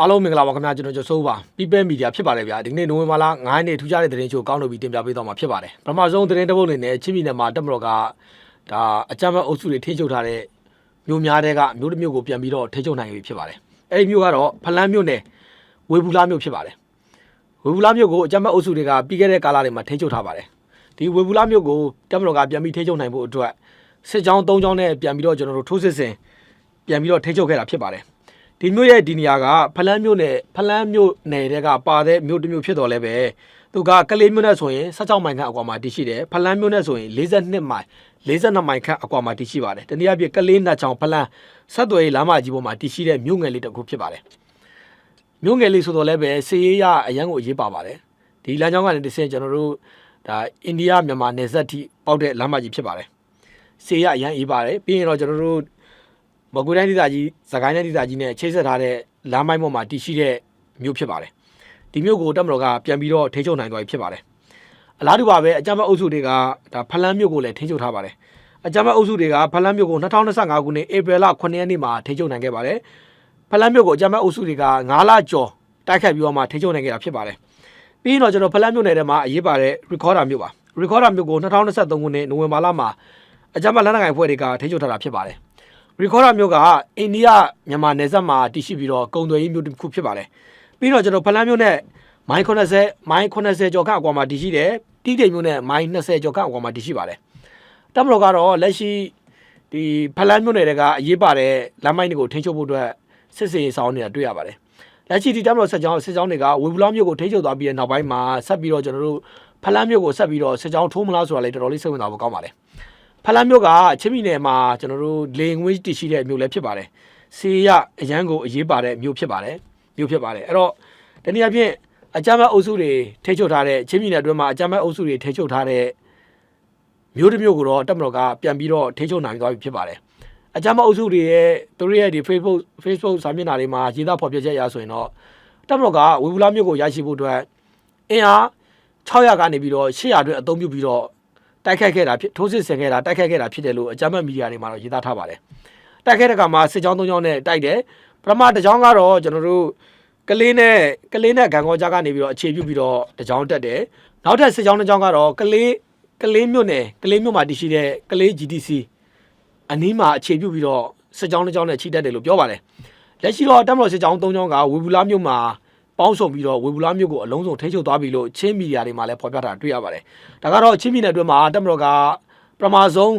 အားလုံးမင်္ဂလာပါခင်ဗျာကျွန်တော်ကျော်စိုးပါ People Media ဖြစ်ပါတယ်ဗျာဒီကနေ့နိုဝင်ဘာလ9ရက်နေ့ထူးခြားတဲ့သတင်းချိုးကောင်းလို့ပြီးတင်ပြပေးသွားမှာဖြစ်ပါတယ်ပထမဆုံးသတင်းတစ်ပုဒ်အနေနဲ့ချင်းပြည်နယ်မှာတက်မတော်ကဒါအကြမ်းဖက်အုပ်စုတွေထိချုပ်ထားတဲ့မြို့များတဲ့ကမြို့တစ်မြို့ကိုပြန်ပြီးတော့ထိချုပ်နိုင်ပြီဖြစ်ပါတယ်အဲ့ဒီမြို့ကတော့ဖလန်းမြို့နယ်ဝေဘူးလားမြို့ဖြစ်ပါတယ်ဝေဘူးလားမြို့ကိုအကြမ်းဖက်အုပ်စုတွေကပြီးခဲ့တဲ့ကာလတွေမှာထိချုပ်ထားပါတယ်ဒီဝေဘူးလားမြို့ကိုတက်မတော်ကပြန်ပြီးထိချုပ်နိုင်ဖို့အတွက်စစ်ကြောင်း၃ကြောင်းနဲ့ပြန်ပြီးတော့ကျွန်တော်တို့ထိုးစစ်ဆင်ပြန်ပြီးတော့ထိချုပ်ခဲ့တာဖြစ်ပါတယ် ဒီမြို့ရဲ့ဒီနေရာကဖလန်းမြို့နယ်ဖလန်းမြို့နယ်တဲကပါတဲ့မြို့တစ်မြို့ဖြစ်တော်လဲပဲသူကကလေးမြို့နဲ့ဆိုရင်16မိုင်ခန့်အကွာမှာတည်ရှိတယ်ဖလန်းမြို့နဲ့ဆိုရင်42မိုင်42မိုင်ခန့်အကွာမှာတည်ရှိပါတယ်တနည်းအားဖြင့်ကလေးနှစ်ချောင်ဖလန်းဆက်သွယ်ရေးလမ်းမကြီးပေါ်မှာတည်ရှိတဲ့မြို့ငယ်လေးတစ်ခုဖြစ်ပါတယ်မြို့ငယ်လေးဆိုတော့လဲပဲစီရေးရအရန်ကိုအရေးပါပါတယ်ဒီလမ်းကြောင်းကနေတစ်ဆင့်ကျွန်တော်တို့ဒါအိန္ဒိယမြန်မာနယ်စပ်ထိပေါက်တဲ့လမ်းမကြီးဖြစ်ပါတယ်စီရေးရအရန်အေးပါတယ်ပြီးရင်တော့ကျွန်တော်တို့ မကွေးတိုင်းဒေသကြီးစကိုင်းတိုင်းဒေသကြီးနဲ့ချိတ်ဆက်ထားတဲ့လမ်းမိုင်းပေါ်မှာတည်ရှိတဲ့မြို့ဖြစ်ပါတယ်ဒီမြို့ကိုတက်မတော်ကပြန်ပြီးတော့ထိချုပ်နိုင်သွားပြီဖြစ်ပါတယ်အလားတူပါပဲအကြမ်းဖက်အုပ်စုတွေကဒါဖလန်းမြို့ကိုလည်းထိချုပ်ထားပါတယ်အကြမ်းဖက်အုပ်စုတွေကဖလန်းမြို့ကို2025ခုနှစ်ဧပြီလ9ရက်နေ့မှာထိချုပ်နိုင်ခဲ့ပါတယ်ဖလန်းမြို့ကိုအကြမ်းဖက်အုပ်စုတွေက9လကျော်တိုက်ခတ်ပြီးတော့မှထိချုပ်နိုင်ခဲ့တာဖြစ်ပါတယ်ပြီးရင်တော့ကျွန်တော်ဖလန်းမြို့နယ်ထဲမှာအရေးပါတဲ့ recorder မြို့ပါ recorder မြို့ကို2023ခုနှစ်နိုဝင်ဘာလမှာအကြမ်းဖက်လက်နက်ကိုင်ဖွဲ့တွေကထိချုပ်ထားတာဖြစ်ပါတယ် ရီခေါ်ရာမြို့ကအိန္ဒိယမြန်မာနယ်စပ်မှာတည်ရှိပြီးတော့ကုံသွယ်ရေးမြို့တစ်ခုဖြစ်ပါတယ်။ပြီးတော့ကျွန်တော်ဖလန်းမြို့နဲ့မိုင်80မိုင်80ကျော်ခန့်အကွာမှာတည်ရှိတယ်။တိတိမ်မြို့နဲ့မိုင်20ကျော်ခန့်အကွာမှာတည်ရှိပါတယ်။တမတော်ကတော့လက်ရှိဒီဖလန်းမြို့နယ်တွေကအရေးပါတဲ့လမ်းမိုင်းတွေကိုထိန်းချုပ်ဖို့အတွက်စစ်စေးဆောင်နေတာတွေ့ရပါတယ်။လက်ရှိဒီတမတော်ဆက်ကြောင်းစစ်ကြောင်းတွေကဝေဘူးလောင်းမြို့ကိုထိန်းချုပ်သွားပြီးတဲ့နောက်ပိုင်းမှာဆက်ပြီးတော့ကျွန်တော်တို့ဖလန်းမြို့ကိုဆက်ပြီးတော့စစ်ကြောင်းထိုးမလားဆိုတာလည်းတော်တော်လေးစိတ်ဝင်စားဖို့ကောင်းပါတယ်။ ဖလန်းမြို့ကချင်းပြည်နယ်မှာကျွန်တော်တို့လေငွေတည်ရှိတဲ့မြို့လည်းဖြစ်ပါတယ်။စီရအရန်ကိုအရေးပါတဲ့မြို့ဖြစ်ပါတယ်။မြို့ဖြစ်ပါတယ်။အဲ့တော့တနည်းအားဖြင့်အကြမ်းဖက်အုပ်စုတွေထိချုပ်ထားတဲ့ချင်းပြည်နယ်အတွင်းမှာအကြမ်းဖက်အုပ်စုတွေထိချုပ်ထားတဲ့မြို့တစ်မြို့ကိုတော့တက်မတော်ကပြန်ပြီးတော့ထိချုပ်နိုင်သွားပြီဖြစ်ပါတယ်။အကြမ်းဖက်အုပ်စုတွေရဲ့သူတို့ရဲ့ဒီ Facebook Facebook စာမျက်နှာတွေမှာရေးသားဖော်ပြချက်ရဆိုရင်တော့တက်မတော်ကဝေဘူးလာမြို့ကိုရရှိဖို့အတွက်အင်အား600ကနေပြီးတော့800အတွက်အသုံးပြုပြီးတော့ တိုက်ခိုက်ခဲ့တာဖြစ်ထိုးစစ်ဆင်ခဲ့တာတိုက်ခိုက်ခဲ့တာဖြစ်တယ်လို့အကြမ်းဖက်မီဒီယာတွေမှာတော့ရေးသားထားပါတယ်။တိုက်ခိုက်တဲ့ကမှာစစ်ကြောင်း၃ကြောင်းနဲ့တိုက်တယ်။ပထမတစ်ကြောင်းကတော့ကျွန်တော်တို့ကလေးနဲ့ကလေးနဲ့ဂံကောကြားကနေပြီးတော့အခြေပြုပြီးတော့တစ်ကြောင်းတက်တယ်။နောက်ထပ်စစ်ကြောင်းတစ်ကြောင်းကတော့ကလေးကလေးမြို့နယ်ကလေးမြို့မှာတည်ရှိတဲ့ကလေး GDC အနီးမှာအခြေပြုပြီးတော့စစ်ကြောင်းတစ်ကြောင်းနဲ့ချိတက်တယ်လို့ပြောပါတယ်။လက်ရှိတော့တမတော်စစ်ကြောင်း၃ကြောင်းကဝေဘူးလာမြို့မှာ ပေါင်းစုံပြီးတော့ဝေဘူးလာမြို့ကိုအလုံးစုံထိန်းချုပ်သွားပြီလို့ချင်းမီဒီယာတွေမှာလည်းဖော်ပြတာတွေ့ရပါတယ်။ဒါကတော့ချင်းပြည်နယ်အတွင်းမှာတမတော်ကပထမဆုံး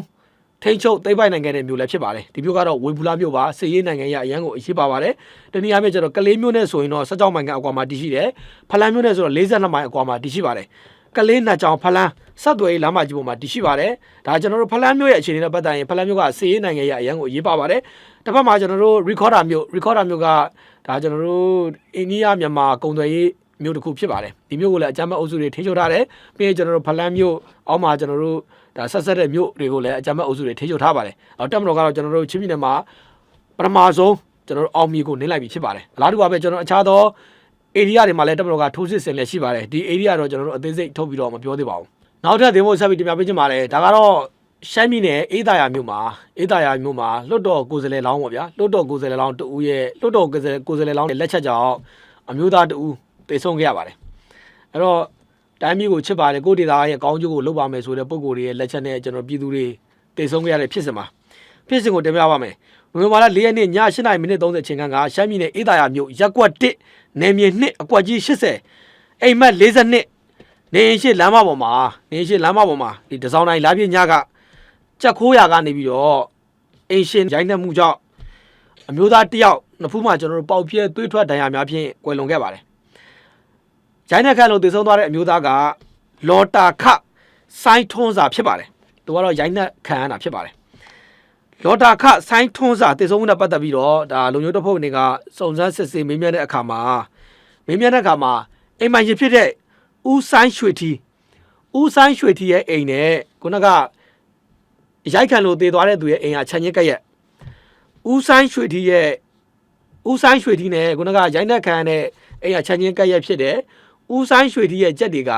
ထိန်းချုပ်သိမ်းပိုက်နိုင်ခဲ့တဲ့မြို့လည်းဖြစ်ပါတယ်။ဒီမြို့ကတော့ဝေဘူးလာမြို့ပါစစ်ရေးနိုင်ငံရဲ့အရန်ကိုအရေးပါပါတယ်။တနည်းအားဖြင့်ကျတော့ကလေးမြို့နဲ့ဆိုရင်တော့16မိုင်ကအကွာမှာတည်ရှိတယ်။ဖလန်းမြို့နဲ့ဆိုတော့42မိုင်အကွာမှာတည်ရှိပါတယ်။ကလေးနှစ်ကြောင်ဖလန်းဆက်သွယ်ရေးလမ်းမကြီးပေါ်မှာတည်ရှိပါတယ်။ဒါကျွန်တော်တို့ဖလန်းမြို့ရဲ့အခြေအနေနဲ့ပတ်သက်ရင်ဖလန်းမြို့ကစစ်ရေးနိုင်ငံရဲ့အရန်ကိုအရေးပါပါတယ်။ တစ်ဖက်မှာကျွန်တော်တို့ recorder မြို့ recorder မြို့ကဒါကျွန်တော်တို့အိန္ဒိယမြန်မာကုန်သွယ်ရေးမြို့တစ်ခုဖြစ်ပါတယ်။ဒီမြို့ကိုလည်းအကြမ်းဖက်အုပ်စုတွေထိန်းချုပ်ထားတယ်။ပြီးရင်ကျွန်တော်တို့ဖလန်းမြို့အောက်မှာကျွန်တော်တို့ဒါဆက်ဆက်တဲ့မြို့တွေကိုလည်းအကြမ်းဖက်အုပ်စုတွေထိန်းချုပ်ထားပါတယ်။အော်တက်မတော်ကတော့ကျွန်တော်တို့ချင်းပြည်နယ်မှာပထမဆုံးကျွန်တော်တို့အောင်မြေကိုနင်းလိုက်ပြီဖြစ်ပါတယ်။အလားတူပါပဲကျွန်တော်အခြားသော area တွေမှာလည်းတက်မတော်ကထိုးစစ်ဆင်လည်းရှိပါတယ်။ဒီ area တော့ကျွန်တော်တို့အသေးစိတ်ထုတ်ပြီးတော့မပြောသေးပါဘူး။နောက်ထပ်သင်ဖို့ဆက်ပြီးတင်ပြပေးချင်ပါတယ်။ဒါကတော့ ရှမ်းပြည်နယ်အေးသာယာမြို့မှာအေးသာယာမြို့မှာလွတ်တော်ကိုယ်စားလှယ်လောင်းပေါ့ဗျာလွတ်တော်ကိုယ်စားလှယ်လောင်းတဦးရဲ့လွတ်တော်ကိုယ်စားလှယ်ကိုယ်စားလှယ်လောင်းရဲ့လက်ချက်ကြောင့်အမျိုးသားတဦးတေဆုံးခဲ့ရပါတယ်။အဲ့တော့တိုင်းပြည်ကိုချစ်ပါတယ်ကိုဒေတာရဲ့ကောင်းကျိုးကိုလုပ်ပါမယ်ဆိုတဲ့ပုံကိုယ်တွေရဲ့လက်ချက်နဲ့ကျွန်တော်ပြည်သူတွေတေဆုံးခဲ့ရတဲ့ဖြစ်စဉ်မှာဖြစ်စဉ်ကိုတင်ပြပါမယ်။နိုဝင်ဘာလ၄ရက်နေ့ည8:30မိနစ်30ချိန်ခန့်ကရှမ်းပြည်နယ်အေးသာယာမြို့ရက်ကွက်1နယ်မြေ2အကွက်ကြီး80အိမ်မက်42နေရင်ရှိလမ်းမပေါ်မှာနေရင်ရှိလမ်းမပေါ်မှာဒီတစောင်းတိုင်းလာပြည့်ညက ကြက်ခိုးရာကနေပြီးတော့အင်ရှင်ရိုင်းနှက်မှုကြောင့်အမျိုးသားတစ်ယောက်နှစ်ဖူးမှကျွန်တော်တို့ပေါက်ပြဲသွေးထွက်ဒဏ်ရာများဖြင့်ကွယ်လွန်ခဲ့ပါတယ်။ရိုင်းနှက်ခန့်လို့တည်ဆုံးသွားတဲ့အမျိုးသားကလော်တာခစိုင်းထွန်းစာဖြစ်ပါတယ်။သူကတော့ရိုင်းနှက်ခံရတာဖြစ်ပါတယ်။လော်တာခစိုင်းထွန်းစာတည်ဆုံးမှုနဲ့ပတ်သက်ပြီးတော့ဒါလုံမျိုးတစ်ဖုတ်တွေကစုံစမ်းစစ်ဆေးမေးမြန်းတဲ့အခါမှာမေးမြန်းတဲ့အခါမှာအိမ်မရှင်ဖြစ်တဲ့ဦးဆိုင်ရွှေထီဦးဆိုင်ရွှေထီရဲ့အိမ်နဲ့ခုနက ရိုက်ခံလို့တည်သွားတဲ့သူရဲ့အိမ်ကခြံချင်းကက်ရက်ဦးဆိုင်ရွှေထီရဲ့ဦးဆိုင်ရွှေထီနဲ့ခုနကရိုက်နှက်ခံရတဲ့အိမ်ကခြံချင်းကက်ရက်ဖြစ်တယ်ဦးဆိုင်ရွှေထီရဲ့ကြက်တွေက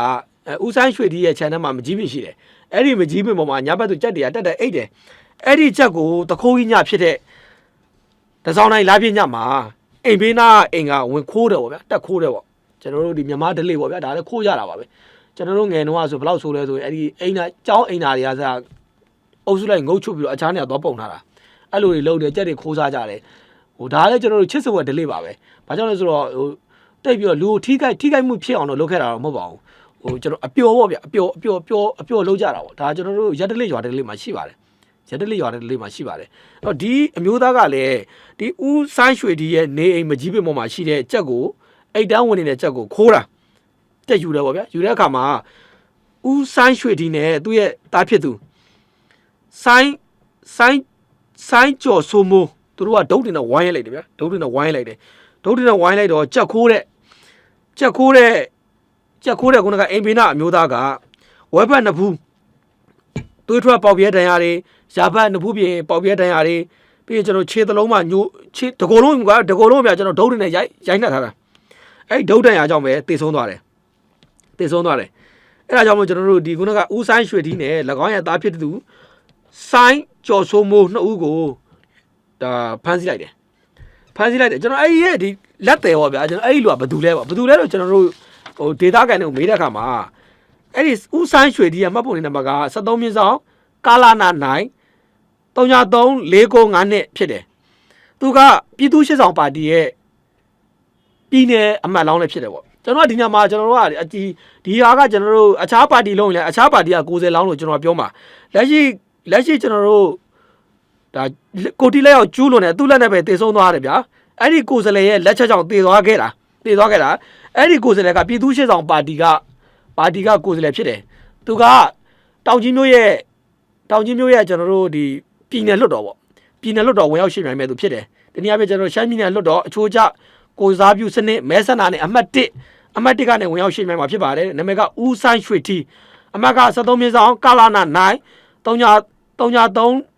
အဲဦးဆိုင်ရွှေထီရဲ့ခြံထဲမှာမကြီးပင်ရှိတယ်အဲ့ဒီမကြီးပင်ပေါ်မှာညာဘက်သူကြက်တွေကတက်တက်အိတ်တယ်အဲ့ဒီကြက်ကိုတခိုးကြီးညဖြစ်တဲ့တစောင်းတိုင်းလာပြည့်ညမှာအိမ်ဘေးနာအိမ်ကဝင်ခိုးတယ်ပေါ့ဗျာတက်ခိုးတယ်ပေါ့ကျွန်တော်တို့ဒီမြန်မာဒလိပေါ့ဗျာဒါလည်းခိုးကြတာပါပဲကျွန်တော်တို့ငယ်တုန်းကဆိုဘယ်လောက်ဆိုလဲဆိုရင်အဲ့ဒီအိမ်နာကျောင်းအိမ်နာတွေကစား အုပ်စုလိုက်ငုတ်ချုပ်ပြီးတော့အခြားနေရာသွားပုံထားတာအဲ့လိုတွေလုပ်တယ်ကြက်တွေခိုးစားကြတယ်ဟိုဒါလည်းကျွန်တော်တို့ချစ်စဝက်ဒလိပါပဲဘာကြောင့်လဲဆိုတော့ဟိုတိတ်ပြီးတော့လူကိုထိခိုက်ထိခိုက်မှုဖြစ်အောင်တော့လုပ်ခဲ့တာတော့မဟုတ်ပါဘူးဟိုကျွန်တော်အပျော်ပေါ့ဗျာအပျော်အပျော်အပျော်အပျော်လုပ်ကြတာပေါ့ဒါကျွန်တော်တို့ရက်ဒလိရွာဒလိမှာရှိပါတယ်ရတလေးရွာတဲ့လေးမှာရှိပါတယ်အဲ့တော့ဒီအမျိုးသားကလည်းဒီဦးဆိုင်ရွှေဒီရဲ့နေအိမ်မကြီးပင်ပေါ်မှာရှိတဲ့ကြက်ကိုအိတ်တန်းဝင်နေတဲ့ကြက်ကိုခိုးတာကြက်ယူတယ်ပေါ့ဗျာယူတဲ့အခါမှာဦးဆိုင်ရွှေဒီနဲ့သူ့ရဲ့သားဖြစ်သူ ဆိုင်ဆိုင်ဆိုင်ကျော်ဆိုမိုးသူတို့ကဒုတ်တင်နဲ့ဝိုင်းရိုက်လိုက်တယ်ဗျာဒုတ်တင်နဲ့ဝိုင်းရိုက်လိုက်တယ်ဒုတ်တင်နဲ့ဝိုင်းလိုက်တော့ကြက်ခိုးတဲ့ကြက်ခိုးတဲ့ကြက်ခိုးတဲ့ခုနကအိမ်ဘေးနာအမျိုးသားကဝက်ဘက်နှစ်ဖူးသွေးထွက်ပေါက်ပြဲတန်ရာတွေရာဘတ်နဖူးပြင်ပေါက်ပြဲတန်ရာတွေပြီးရင်ကျွန်တော်ခြေသလုံးမှာညိုခြေတကောလုံးကတကောလုံးပြကျွန်တော်ဒုတ်တွေနဲ့ရိုက်ရိုက်နှက်ထားတာအဲ့ဒီဒုတ်တန်ရာကြောင့်ပဲတေဆုံးသွားတယ်တေဆုံးသွားတယ်အဲ့ဒါကြောင့်မို့ကျွန်တော်တို့ဒီခုနကဦးဆိုင်ရွှေတီးနဲ့၎င်းရဲ့သားဖြစ်သူ ဆိုင်းကျော်ဆိုးမိုးနှစ်ဦးကိုဒါဖမ်းဆီးလိုက်တယ်ဖမ်းဆီးလိုက်တယ်ကျွန်တော်အဲ့ဒီရဲ့ဒီလက်တယ်ပေါ့ဗျာကျွန်တော်အဲ့ဒီလူကဘယ်သူလဲပေါ့ဘယ်သူလဲတော့ကျွန်တော်တို့ဟိုဒေတာကန်တွေကိုမေးတဲ့အခါမှာအဲ့ဒီဦးဆန်းရွှေဒီရဲ့မှတ်ပုံတင်နံပါတ်က73မြင်းဆောင်ကာလာနာ9 33 495နဲ့ဖြစ်တယ်သူကပြည်သူ့ရှစ်ဆောင်ပါတီရဲ့ပြည်နယ်အမတ်လောင်းလည်းဖြစ်တယ်ပေါ့ကျွန်တော်ကဒီညမှာကျွန်တော်တို့ကအတီဒီဟာကကျွန်တော်တို့အခြားပါတီလုံးလည်းအခြားပါတီက90လောင်းလို့ကျွန်တော်ကပြောမှာလက်ရှိ လက်ရှိကျွန်တော်တို့ဒါကိုတီလက်ရောက်ကျူးလွန်တယ်သူ့လက်နဲ့ပဲတည်ဆုံးသွားတယ်ဗျာအဲ့ဒီကိုယ်စလဲရဲ့လက်ချက်ကြောင့်တည်သွားခဲ့တာတည်သွားခဲ့တာအဲ့ဒီကိုယ်စလဲကပြည်သူ့ရှစ်ဆောင်ပါတီကပါတီကကိုယ်စားလှယ်ဖြစ်တယ်သူကတောင်ကြီးမျိုးရဲ့တောင်ကြီးမျိုးရဲ့ကျွန်တော်တို့ဒီပြည်နယ်လွတ်တော်ပေါ့ပြည်နယ်လွတ်တော်ဝင်ရောက်ရှိနိုင်မဲ့သူဖြစ်တယ်ဒီနေ့အပြည့်ကျွန်တော်တို့ရှမ်းပြည်နယ်လွတ်တော်အချိုးကျကိုယ်စားပြုစနစ်မဲဆန္ဒနဲ့အမှတ်1အမှတ်1ကနေဝင်ရောက်ရှိနိုင်မှာဖြစ်ပါတယ်နာမည်ကဦးဆိုင်ရွှေတီအမှတ်က73မြင်းဆောင်ကာလာနာ9 3 3 3 3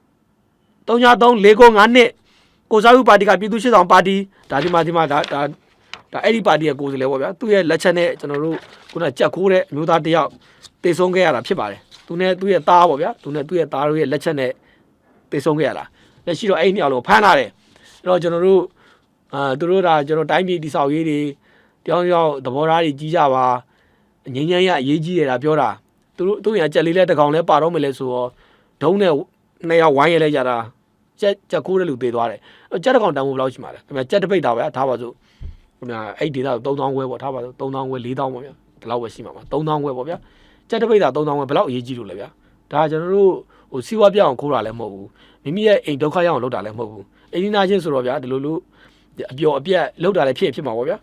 495နှစ်ကိုစားပြုပါတီကပြည်သူ့ရှေ့ဆောင်ပါတီဒါဒီမှာဒီမှာဒါဒါဒါအဲ့ဒီပါတီရဲ့ကိုယ်စားလှယ်ပေါ့ဗျာသူ့ရဲ့လက်ချက်နဲ့ကျွန်တော်တို့ခုနကကြက်ခိုးတဲ့အမျိုးသားတစ်ယောက်တေဆုံးခဲ့ရတာဖြစ်ပါတယ်သူနဲ့သူ့ရဲ့သားပေါ့ဗျာသူနဲ့သူ့ရဲ့သားတို့ရဲ့လက်ချက်နဲ့တေဆုံးခဲ့ရတာလက်ရှိတော့အဲ့ဒီနှစ်ယောက်လုံးဖမ်းလာတယ်အဲ့တော့ကျွန်တော်တို့အာသူတို့ဒါကျွန်တော်တိုင်းပြည်တိဆောက်ရေးတွေတယောက်ယောက်သဘောထားတွေကြီးကြပါငញ្ញမ်းရအရေးကြီးရတာပြောတာ သူတို့သူ့ရဲ့ကြက်လေးလဲတစ်ကောင်လဲပါတော့မလဲဆိုတော့ဒုံးနဲ့နှစ်ယောက်ဝိုင်းရလဲကြတာကြက်ကြက်ခိုးတဲ့လူသေသွားတယ်အဲ့ကြက်တစ်ကောင်တန်ဖို့ဘယ်လောက်ရှိမှာလဲခင်ဗျာကြက်တစ်ပိတ်တာပဲထားပါစို့ခင်ဗျာအဲ့ဒီဒေတာ3000ခွဲပေါ့ထားပါတော့3000ခွဲ4000ပေါ့ဗျာဒီလောက်ပဲရှိမှာပါ3000ခွဲပေါ့ဗျာကြက်တစ်ပိတ်တာ3000ခွဲဘယ်လောက်အရေးကြီးလို့လဲဗျာဒါကျွန်တော်တို့ဟိုစီးပွားပြအောင်ခိုးတာလည်းမဟုတ်ဘူးမိမိရဲ့အိမ်ဒုက္ခရောက်အောင်လုပ်တာလည်းမဟုတ်ဘူးအိမ်ဒီနာချင်းဆိုတော့ဗျာဒီလိုလိုအပျော်အပြက်လုပ်တာလည်းဖြစ်ဖြစ်မှာပေါ့ဗျာ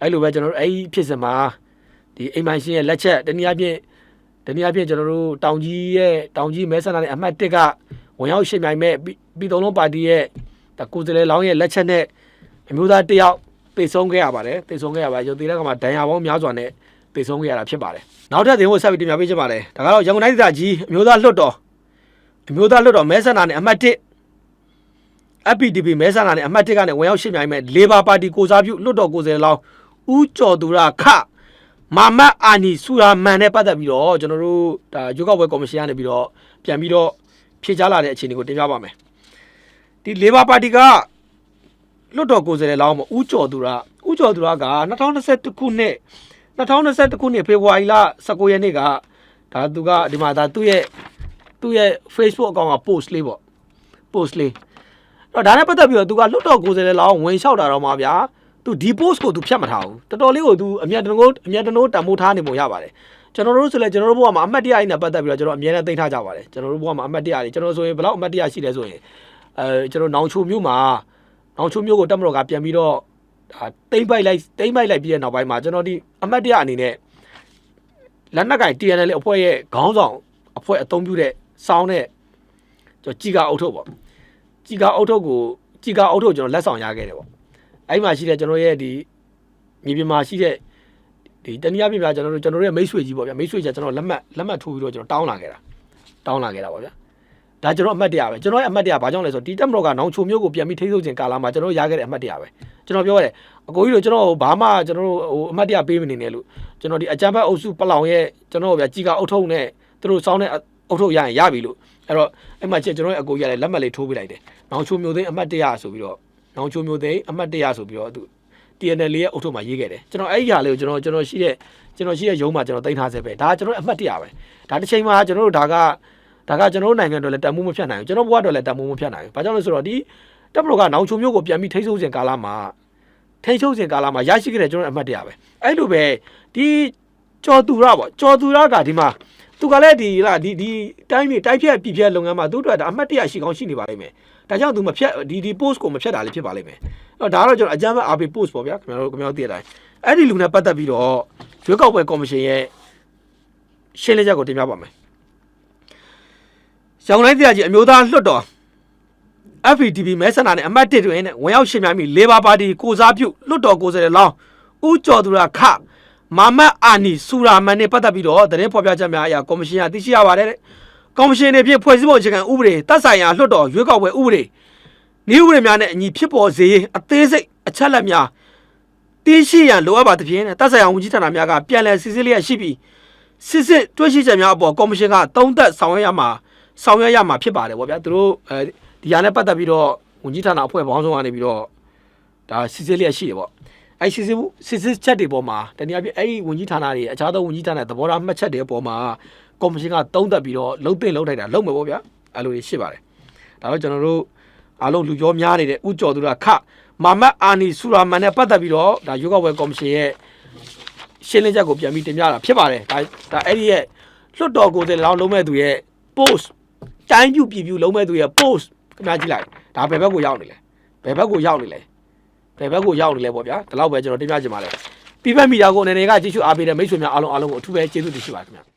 အဲ့လိုပဲကျွန်တော်တို့အဲ့ဒီဖြစ်စမှာဒီအိမ်မိုင်ရှင်ရဲ့လက်ချက်တနည်းအားဖြင့် တနည်းအားဖြင့်ကျွန်တော်တို့တောင်ကြီးရဲ့တောင်ကြီးမဲဆန္ဒနဲ့အမှတ်1ကဝင်ရောက်ရှင်မြိုင်မဲ့ပြည်တော်လုံးပါတီရဲ့တကူစလေလောင်းရဲ့လက်ချက်နဲ့အမျိုးသားတစ်ယောက်တိတ်ဆုံးခဲ့ရပါတယ်တိတ်ဆုံးခဲ့ရပါတယ်ရုပ်သေးတဲ့ကမှာဒဏ်ရာပေါင်းများစွာနဲ့တိတ်ဆုံးခဲ့ရတာဖြစ်ပါတယ်နောက်ထပ်သင်ကိုဆက်ပြီးတင်ပြပေးချင်ပါတယ်ဒါကတော့ရန်ကုန်တိုင်းဒေသကြီးအမျိုးသားလွှတ်တော်အမျိုးသားလွှတ်တော်မဲဆန္ဒနဲ့အမှတ်1 FPDP မဲဆန္ဒနဲ့အမှတ်1ကနေဝင်ရောက်ရှင်းပြိုင်မဲ့ Labor Party ကိုစားပြုလွှတ်တော်ကိုယ်စားလှယ်လောင်းဦးကျော်သူရခ မာမတ်အာနီဆူရာမန်နဲ့ပတ်သက်ပြီးတော့ကျွန်တော်တို့ဒါရွေးကောက်ပွဲကော်မရှင်ကနေပြီးတော့ပြန်ပြီးတော့ဖြေကြားလာတဲ့အခြေအနေကိုတင်ပြပါမယ်ဒီ Labor Party ကလွတ်တော်ကိုယ်စားလှယ်လောင်းပေါ့ဦးကျော်သူရဦးကျော်သူရက2021ခုနှစ်2021ခုနှစ်ဖေဖော်ဝါရီလ19ရက်နေ့ကဒါသူကဒီမှာဒါသူ့ရဲ့သူ့ရဲ့ Facebook အကောင့်က post လေးပေါ့ post လေးအဲ့တော့ဒါနဲ့ပတ်သက်ပြီးတော့သူကလွတ်တော်ကိုယ်စားလှယ်လောင်းဝင်လျှောက်တာတော့မှာဗျာ သူဒီ post ကိုသူဖြတ်မထားဘူးတော်တော်လေးကိုသူအမြတ်တနိုးအမြတ်တနိုးတံမိုးထားနေပုံရပါတယ်ကျွန်တော်တို့ဆိုလဲကျွန်တော်တို့ဘဝမှာအမှတ်တရအိနဲ့ပတ်သက်ပြီးတော့ကျွန်တော်အမြဲတမ်းသိထားကြပါတယ်ကျွန်တော်တို့ဘဝမှာအမှတ်တရတွေကျွန်တော်ဆိုရင်ဘယ်လောက်အမှတ်တရရှိလဲဆိုရင်အဲကျွန်တော်နောင်ချိုမျိုးမှာ အောင်ချိုမျိုးကိုတက်မတော်ကပြန်ပြီးတော့ဒါတိမ့်ပိုက်လိုက်တိမ့်ပိုက်လိုက်ပြီးတဲ့နောက်ပိုင်းမှာကျွန်တော်ဒီအမတ်တရအနေနဲ့လက်နက်ကင် TNL အဖွဲ့ရဲ့ခေါင်းဆောင်အဖွဲ့အသုံးပြုတဲ့စောင်းတဲ့ကျွန်တော်ជីကာအုပ်ထုပ်ပေါ့ជីကာအုပ်ထုပ်ကိုជីကာအုပ်ထုပ်ကျွန်တော်လက်ဆောင်ရခဲ့တယ်ပေါ့ အဲ့ဒီမှာရှိတဲ့ကျွန်တော်ရဲ့ဒီမြေပြင်မှာရှိတဲ့ဒီတနည်းအားဖြင့်ဗျာကျွန်တော်တို့ကျွန်တော်တို့ရဲ့မိတ်ဆွေကြီးပေါ့ဗျာမိတ်ဆွေကြီးကျွန်တော်လက်မှတ်လက်မှတ်ထိုးပြီးတော့ကျွန်တော်တောင်းလာခဲ့တာတောင်းလာခဲ့တာပေါ့ဗျာဒါကျွန်တော်အမှတ်တရပဲကျွန်တော်ရဲ့အမှတ်တရဘာကြောင့်လဲဆိုတော့ဒီတက်မတော်ကနောင်ချိုမျိုးကိုပြန်ပြီးထိထုတ်ခြင်းကာလမှာကျွန်တော်ရခဲ့တဲ့အမှတ်တရပဲကျွန်တော်ပြောရတယ်အကိုကြီးတို့ကျွန်တော်ဘာမှကျွန်တော်တို့ဟိုအမှတ်တရပေးမနေနဲ့လို့ကျွန်တော်ဒီအကြမ်းဖက်အုပ်စုပလောင်ရဲ့ကျွန်တော်ဗျာကြီးကအုပ်ထုံနဲ့သူတို့စောင်းတဲ့အုပ်ထုရရင်ရပြီလို့အဲ့တော့အဲ့မှာချက်ကျွန်တော်ရဲ့အကိုကြီးကလည်းလက်မှတ်လေးထိုးပေးလိုက်တယ်နောင်ချိုမျိုးသိန်းအမှတ်တရဆိုပြီးတော့ နောင်ချိုမျိုးသိန်းအမှတ်100ဆိုပြီးတော့သူ TNL ရဲ့အုပ်ထုပ်မှာရေးခဲ့တယ်ကျွန်တော်အဲ့ဒီဟာလေးကိုကျွန်တော်ကျွန်တော်ရှိတဲ့ကျွန်တော်ရှိတဲ့ရုံးမှာကျွန်တော်တင်ထားစေပဲဒါကကျွန်တော်အမှတ်100ပဲဒါတစ်ချိန်မှာကျွန်တော်တို့ဒါကဒါကကျွန်တော်တို့နိုင်ငံအတွက်လည်းတန်မိုးမဖြတ်နိုင်ဘူးကျွန်တော်ဘဝအတွက်လည်းတန်မိုးမဖြတ်နိုင်ဘူးဘာကြောင့်လဲဆိုတော့ဒီတပ်မတော်ကနောင်ချိုမျိုးကိုပြန်ပြီးထိန်းချုပ်စဉ်ကာလမှာထိန်းချုပ်စဉ်ကာလမှာရရှိခဲ့တဲ့ကျွန်တော်အမှတ်100ပဲအဲ့လိုပဲဒီကျော်သူရပေါ့ကျော်သူရကဒီမှာ သူကလည်းဒီလားဒီဒီတိုင်းပြည်တိုက်ဖြတ်ပြည်ဖြတ်လုပ်ငန်းမှာသူ့အတွက်ဒါအမှတ်100ရှိကောင်းရှိနေပါလိမ့်မယ်ဒါကြောင့်သူမဖြတ်ဒီဒီ post ကိုမဖြတ်တာလည်းဖြစ်ပါလိမ့်မယ်အဲ့တော့ဒါကတော့ကျွန်တော်အကြမ်းဖက် RP post ပေါ့ဗျာခင်ဗျားတို့ခင်ဗျားတို့သိတဲ့အတိုင်းအဲ့ဒီလူနဲ့ပတ်သက်ပြီးတော့ရွေးကောက်ပွဲကော်မရှင်ရဲ့ရှင်းလင်းချက်ကိုတင်ပြပါမယ်။ရောင်လိုက်တရားကြီးအမျိုးသားလွှတ်တော် FPTV မဲဆန္ဒနဲ့အမတ်တစ်တွင်နဲ့ဝင်ရောက်ရှင်များမိ Labor Party ကိုစားပြုလွှတ်တော်ကိုယ်စားလှယ်လောင်းဦးကျော်သူရခ မာမတ်အာနီစူရာမန်နဲ့ပတ်သက်ပြီးတော့သတင်းဖော်ပြချက်များအရာကော်မရှင်ကသိရှိရပါတယ်တဲ့။ကော်မရှင်တွေဖြင့်ဖွဲ့စည်းပုံအခြေခံဥပဒေတပ်ဆိုင်ရာလွှတ်တော်ရွေးကောက်ပွဲဥပဒေနည်းဥပဒေများနဲ့အညီဖြစ်ပေါ်စေရေးအသေးစိတ်အချက်လက်များတည်ရှိရန်လိုအပ်ပါသဖြင့်တပ်ဆိုင်ရာဝန်ကြီးဌာနများကပြန်လည်စစ်ဆေးလျက်ရှိပြီးစစ်စစ်တွေ့ရှိချက်များအပေါ်ကော်မရှင်ကသုံးသပ်ဆောင်ရွက်ရမှာဆောင်ရွက်ရမှာဖြစ်ပါတယ်ဗောဗျာသူတို့အဲဒီဟာနဲ့ပတ်သက်ပြီးတော့ဝန်ကြီးဌာနအဖွဲ့ပေါင်းစုံကနေပြီးတော့ဒါစစ်ဆေးလျက်ရှိတယ်ဗော အဲစစ်ဆေးမှုစစ်ဆေးချက်တွေပေါ်မှာတနည်းအားဖြင့်အဲ့ဒီဝန်ကြီးဌာနတွေအခြားသောဝန်ကြီးဌာနသဘောထားမှတ်ချက်တွေအပေါ်မှာကော်မရှင်ကသုံးသပ်ပြီးတော့လုံသိမ့်လုံထိုက်တာလုံမယ်ဗောဗျာအဲ့လိုတွေရှိပါတယ်ဒါတော့ကျွန်တော်တို့အားလုံးလူပြောများနေတဲ့ဥကျော်သူရခမာမတ်အာနီဆူရာမန်နဲ့ပတ်သက်ပြီးတော့ဒါရွေးကောက်ပွဲကော်မရှင်ရဲ့ရှင်းလင်းချက်ကိုပြန်ပြီးတင်ပြတာဖြစ်ပါတယ်ဒါဒါအဲ့ဒီရဲ့လွှတ်တော်ကိုယ်စားလှယ်လောင်းလုံးမဲ့သူရဲ့ post တိုင်းပြူပြည်ပြူလုံးမဲ့သူရဲ့ post ခင်ဗျားကြည့်လိုက်ဒါဘယ်ဘက်ကိုရောက်နေလဲဘယ်ဘက်ကိုရောက်နေလဲ ဘယ်ဘက်ကိုရောက်နေလဲပေါ့ဗျာဒီလောက်ပဲကျွန်တော်တင်ပြချင်ပါတယ်ပြပက်မီဒီယာကိုအနေနဲ့ကကြည့်ရှုအားပေးတဲ့မိတ်ဆွေများအားလုံးအားလုံးကိုအထူးပဲကျေးဇူးတင်ရှိပါတယ်ခင်ဗျာ